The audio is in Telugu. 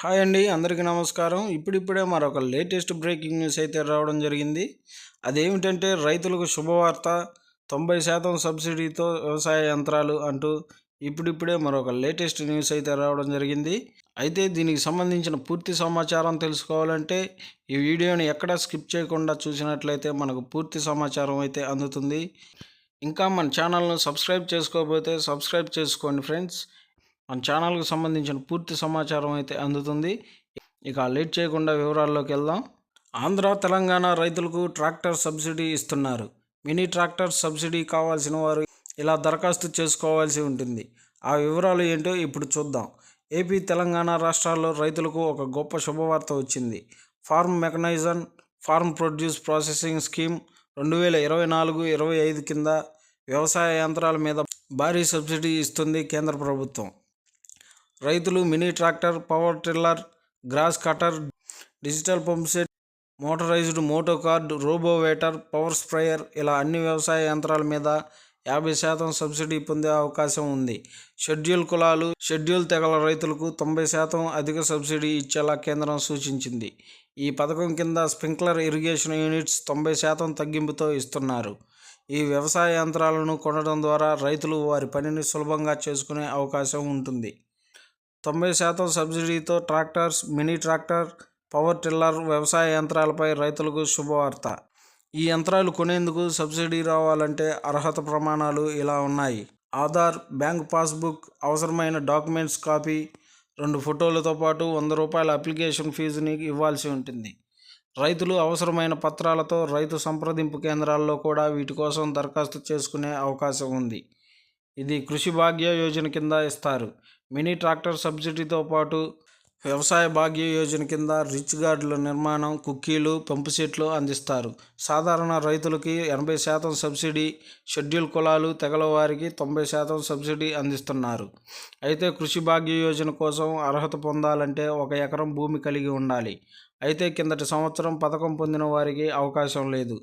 హాయ్ అండి అందరికీ నమస్కారం. ఇప్పుడిప్పుడే మరొక లేటెస్ట్ బ్రేకింగ్ న్యూస్ అయితే రావడం జరిగింది. అదేమిటంటే రైతులకు శుభవార్త తొంభై శాతం సబ్సిడీతో వ్యవసాయ యంత్రాలు అంటూ ఇప్పుడిప్పుడే మరొక లేటెస్ట్ న్యూస్ అయితే రావడం జరిగింది. అయితే దీనికి సంబంధించిన పూర్తి సమాచారం తెలుసుకోవాలంటే ఈ వీడియోని ఎక్కడా స్కిప్ చేయకుండా చూసినట్లయితే మనకు పూర్తి సమాచారం అయితే అందుతుంది. ఇంకా మన ఛానల్ను సబ్స్క్రైబ్ చేసుకోకపోతే సబ్స్క్రైబ్ చేసుకోండి ఫ్రెండ్స్. మన ఛానల్కు సంబంధించిన పూర్తి సమాచారం అయితే అందుతుంది. ఇక లేట్ చేయకుండా వివరాల్లోకి వెళ్దాం. ఆంధ్ర తెలంగాణ రైతులకు ట్రాక్టర్ సబ్సిడీ ఇస్తున్నారు. మినీ ట్రాక్టర్ సబ్సిడీ కావాల్సిన వారు ఇలా దరఖాస్తు చేసుకోవాల్సి ఉంటుంది. ఆ వివరాలు ఏంటో ఇప్పుడు చూద్దాం. ఏపీ తెలంగాణ రాష్ట్రాల్లో రైతులకు ఒక గొప్ప శుభవార్త వచ్చింది. Farm mechanisation farm produce processing scheme రెండు వేల ఇరవై నాలుగు ఇరవై ఐదు కింద వ్యవసాయ యంత్రాల మీద భారీ సబ్సిడీ ఇస్తుంది కేంద్ర ప్రభుత్వం. రైతులు mini tractor power tiller grass cutter digital pumpset motorised moto cart rotavator power sprayer ఇలా అన్ని వ్యవసాయ యంత్రాల మీద యాభై శాతం సబ్సిడీ పొందే అవకాశం ఉంది. షెడ్యూల్ కులాలు షెడ్యూల్ తెగల రైతులకు తొంభై శాతం అధిక సబ్సిడీ ఇచ్చేలా కేంద్రం సూచించింది. ఈ పథకం కింద స్ప్రింక్లర్ ఇరిగేషన్ యూనిట్స్ తొంభై శాతం తగ్గింపుతో ఇస్తున్నారు. ఈ వ్యవసాయ యంత్రాలను కొనడం ద్వారా రైతులు వారి పనిని సులభంగా చేసుకునే అవకాశం ఉంటుంది. తొంభై శాతం సబ్సిడీతో tractors mini tractor power tiller వ్యవసాయ యంత్రాలపై రైతులకు శుభవార్త. ఈ యంత్రాలు కొనేందుకు సబ్సిడీ రావాలంటే అర్హత ప్రమాణాలు ఇలా ఉన్నాయి. ఆధార్ బ్యాంక్ పాస్బుక్ అవసరమైన డాక్యుమెంట్స్ కాపీ రెండు ఫోటోలతో పాటు వంద రూపాయల అప్లికేషన్ ఫీజుని ఇవ్వాల్సి ఉంటుంది. రైతులు అవసరమైన పత్రాలతో రైతు సంప్రదింపు కేంద్రాల్లో కూడా వీటి కోసం దరఖాస్తు చేసుకునే అవకాశం ఉంది. ఇది కృషి భాగ్య యోజన కింద ఇస్తారు. మినీ ట్రాక్టర్ సబ్సిడీతో పాటు వ్యవసాయ భాగ్య యోజన కింద రిచ్ గార్డుల నిర్మాణం కుక్కీలు పంపు సెట్లు అందిస్తారు. సాధారణ రైతులకి ఎనభై శాతం సబ్సిడీ షెడ్యూల్ కులాలు తెగల వారికి తొంభై శాతం సబ్సిడీ అందిస్తున్నారు. అయితే కృషి భాగ్య యోజన కోసం అర్హత పొందాలంటే ఒక ఎకరం భూమి కలిగి ఉండాలి. అయితే కిందటి సంవత్సరం పథకం పొందిన వారికి అవకాశం లేదు.